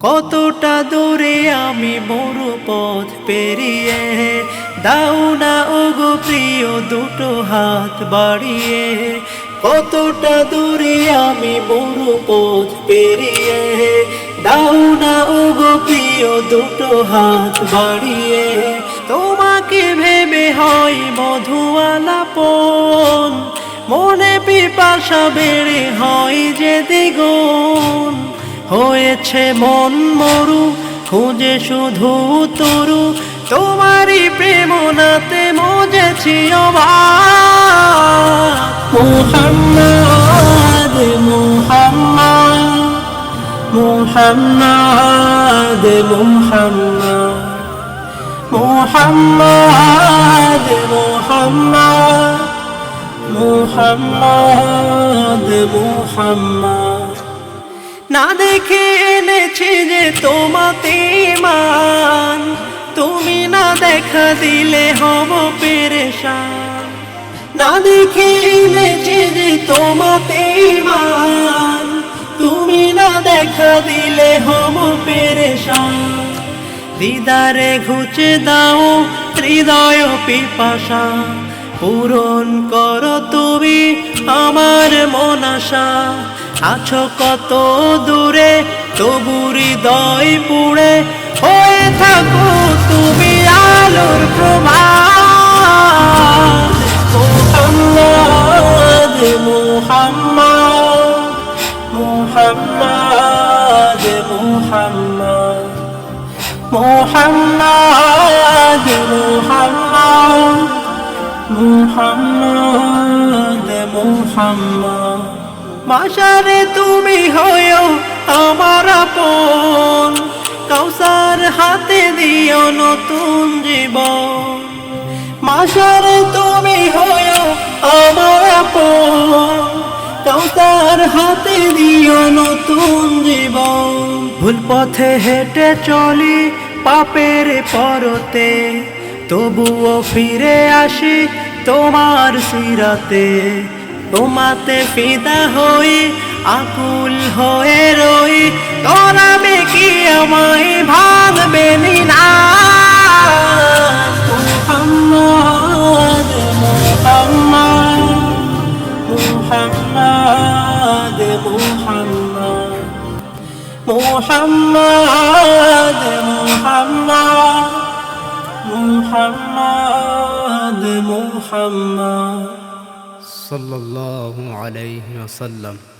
কতটা দূরে আমি মরু পথ পেরিয়ে, দাও না ওগো প্রিয় দুটো হাত বাড়িয়ে। কতটা দূরে আমি মরু পথ পেরিয়ে, দাও না ওগো প্রিয় দুটো হাত বাড়িয়ে। তোমাকে ভেবে হয় মধুয়ালা পন মনে পিপাসা বেড়ে হয় যে দ্বিগুণ হয়েছে মন মরু, খুঁজে শুধু তরু। তোমারই প্রেমনাতে মজেছি মুহাম্মদ মুহাম্মদ মুহাম্মদ মুহাম্মদ মুহাম্মদ মুহাম্মদ মুহাম্মদ মুহাম্মদ। না দেখে এনেছি যে তোমাতে মান। তুমি না দেখা দিলে হব পেরেশান। না দেখে এনেছি যে তোমাতে মান। তুমি না দেখা দিলে হব পেরেশান। দিদারে ঘুচে দাও হৃদয় পিপাসা। পূরণ করো তুমি আমার মনাশা আছো কত দূরে, তবু হৃদয় পুড়ে হয়ে থাকো তুমি আলোর প্রমাণ মুহাম্মদ মুহাম্মদ মুহাম্মদ মুহাম্মদ মুহাম্মদ মুহাম্মদ মুহাম্মদ। মাশারে তুমি হয়েও আমার আপন। কাউসার হাতে দিও নতুন জীবন। মাশারে তুমি হয়েও আমার আপন। কাউসার হাতে দিও নতুন জীবন। ভুল পথে হেঁটে চলি পাপের পরতে। তবুও ফিরে আসি তোমার সিরাতে তোমাতে ফিদা হই, আকুল হয়ে রই। তোরাবে কি আমায় ভাঙবে না মুহাম্মদ মুহাম্মদ মুহাম্মদ মুহাম্মদ। মুহাম্মদ মুহাম্মদ মুহাম্মদ মুহাম্মদ। صلى الله عليه وسلم.